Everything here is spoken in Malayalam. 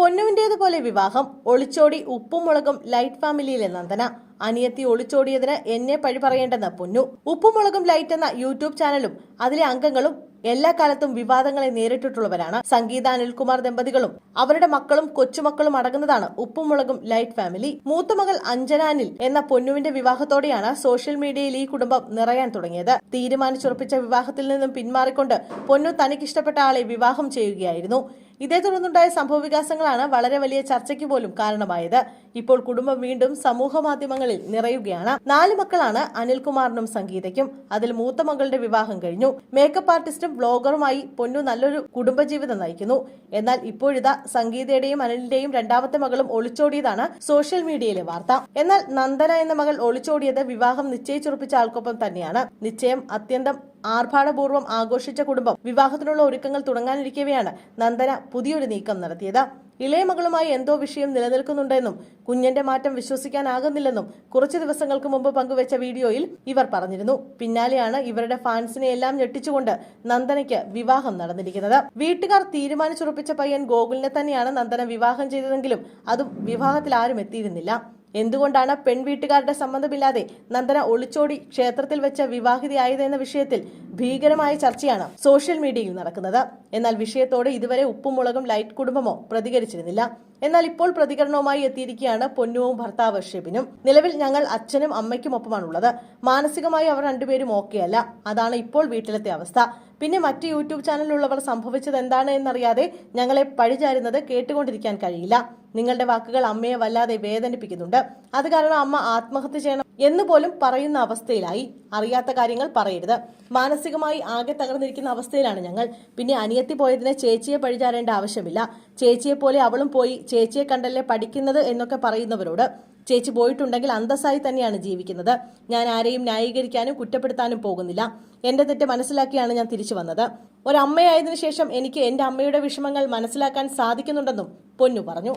പൊന്നുവിന്റേതുപോലെ വിവാഹം ഒളിച്ചോടി ഉപ്പും മുളകും ലൈറ്റ് ഫാമിലിയിലെ നന്ദന. അനിയത്തി ഒളിച്ചോടിയതിന് എന്നെ പഴി പറയേണ്ടെന്ന് പൊന്നു. ഉപ്പും മുളകും ലൈറ്റ് എന്ന യൂട്യൂബ് ചാനലും അതിലെ അംഗങ്ങളും എല്ലാ കാലത്തും വിവാദങ്ങളെ നേരിട്ടിട്ടുള്ളവരാണ്. സംഗീത അനിൽകുമാർ ദമ്പതികളും അവരുടെ മക്കളും കൊച്ചുമക്കളും അടങ്ങുന്നതാണ് ഉപ്പും മുളകും ലൈറ്റ് ഫാമിലി. മൂത്ത മകൾ അഞ്ജനാനിൽ എന്ന പൊന്നുവിന്റെ വിവാഹത്തോടെയാണ് സോഷ്യൽ മീഡിയയിൽ ഈ കുടുംബം നിറയാൻ തുടങ്ങിയത്. തീരുമാനിച്ചുറപ്പിച്ച വിവാഹത്തിൽ നിന്നും പിന്മാറിക്കൊണ്ട് പൊന്നു തനിക്കിഷ്ടപ്പെട്ട ആളെ വിവാഹം ചെയ്യുകയായിരുന്നു. ഇതേ തുടർന്നുണ്ടായ സംഭവവികാസങ്ങളാണ് വളരെ വലിയ ചർച്ചയ്ക്ക് പോലും കാരണമായത്. ഇപ്പോൾ കുടുംബം വീണ്ടും സമൂഹ മാധ്യമങ്ങളിൽ നിറയുകയാണ്. നാല് മക്കളാണ് അനിൽകുമാറിനും സംഗീതയ്ക്കും. അതിൽ മൂത്ത മകളുടെ വിവാഹം കഴിഞ്ഞു. മേക്കപ്പ് ആർട്ടിസ്റ്റും ബ്ലോഗറുമായി പൊന്നു നല്ലൊരു കുടുംബജീവിതം നയിക്കുന്നു. എന്നാൽ ഇപ്പോഴിതാ സംഗീതയുടെയും അനിലിന്റെയും രണ്ടാമത്തെ മകളും ഒളിച്ചോടിയതാണ് സോഷ്യൽ മീഡിയയിലെ വാർത്ത. എന്നാൽ നന്ദന എന്ന മകൾ ഒളിച്ചോടിയത് വിവാഹം നിശ്ചയിച്ചുറപ്പിച്ച ആൾക്കൊപ്പം തന്നെയാണ്. നിശ്ചയം അത്യന്തം ആർഭാടപൂർവം ആഘോഷിച്ച കുടുംബം വിവാഹത്തിനുള്ള ഒരുക്കങ്ങൾ തുടങ്ങാനിരിക്കവെയാണ് നന്ദന പുതിയൊരു നീക്കം നടത്തിയത്. ഇളയ മകളുമായി എന്തോ വിഷയം നിലനിൽക്കുന്നുണ്ടെന്നും കുഞ്ഞന്റെ മാറ്റം വിശ്വസിക്കാനാകുന്നില്ലെന്നും കുറച്ചു ദിവസങ്ങൾക്ക് മുമ്പ് പങ്കുവച്ച വീഡിയോയിൽ ഇവർ പറഞ്ഞിരുന്നു. പിന്നാലെയാണ് ഇവരുടെ ഫാൻസിനെ എല്ലാം ഞെട്ടിച്ചുകൊണ്ട് നന്ദനയ്ക്ക് വിവാഹം നടന്നിരിക്കുന്നത്. വീട്ടുകാർ തീരുമാനിച്ചുറപ്പിച്ച പയ്യൻ ഗോകുലിനെ തന്നെയാണ് നന്ദന വിവാഹം ചെയ്തതെങ്കിലും അതും വിവാഹത്തിൽ ആരും എത്തിയിരുന്നില്ല. എന്തുകൊണ്ടാണ് പെൺവീട്ടുകാരുടെ സമ്മതമില്ലാതെ നന്ദന ഒളിച്ചോടി ക്ഷേത്രത്തിൽ വെച്ച് വിവാഹിതയായത് എന്ന വിഷയത്തിൽ ഭീകരമായ ചർച്ചയാണ് സോഷ്യൽ മീഡിയയിൽ നടക്കുന്നത്? എന്നാൽ വിഷയത്തോട് ഇതുവരെ ഉപ്പുമുളകും ലൈറ്റ് കുടുംബമോ പ്രതികരിച്ചിരുന്നില്ല. എന്നാൽ ഇപ്പോൾ പ്രതികരണവുമായി എത്തിയിരിക്കുകയാണ് പൊന്നുവും ഭർത്താവ് ഷെബിനും. നിലവിൽ ഞങ്ങൾ അച്ഛനും അമ്മയ്ക്കും ഒപ്പമാണുള്ളത്. മാനസികമായി അവർ രണ്ടുപേരും ഓക്കെയല്ല അതാണ് ഇപ്പോൾ വീട്ടിലത്തെ അവസ്ഥ. പിന്നെ മറ്റ് യൂട്യൂബ് ചാനലിലുള്ളവർ സംഭവിച്ചത് എന്താണ് എന്നറിയാതെ ഞങ്ങളെ പഴിചാരുന്നത് കേട്ടുകൊണ്ടിരിക്കാൻ കഴിയില്ല. നിങ്ങളുടെ വാക്കുകൾ അമ്മയെ വല്ലാതെ വേദനിപ്പിക്കുന്നുണ്ട്. അത് കാരണം അമ്മ ആത്മഹത്യ ചെയ്യണം എന്ന് പോലും പറയുന്ന അവസ്ഥയിലായി. അറിയാത്ത കാര്യങ്ങൾ പറയരുത്. മാനസികമായി ആകെ തകർന്നിരിക്കുന്ന അവസ്ഥയിലാണ് ഞങ്ങൾ. പിന്നെ അനിയത്തി പോയതിനെ ചേച്ചിയെ പഴിചാരേണ്ട ആവശ്യമില്ല. ചേച്ചിയെ പോലെ അവളും പോയി ചേച്ചിയെ കണ്ടല്ലേ പഠിക്കുന്നത് എന്നൊക്കെ പറയുന്നവരോട് ചേച്ചി പോയിട്ടുണ്ടെങ്കിൽ അന്തസ്സായി തന്നെയാണ് ജീവിക്കുന്നത്. ഞാൻ ആരെയും ന്യായീകരിക്കാനും കുറ്റപ്പെടുത്താനും പോകുന്നില്ല. എന്റെ തെറ്റ് മനസ്സിലാക്കിയാണ് ഞാൻ തിരിച്ചു വന്നത്. ഒരമ്മയായതിനു ശേഷം എനിക്ക് എന്റെ അമ്മയുടെ വിഷമങ്ങൾ മനസ്സിലാക്കാൻ സാധിക്കുന്നുണ്ടെന്നും പൊന്നു പറഞ്ഞു.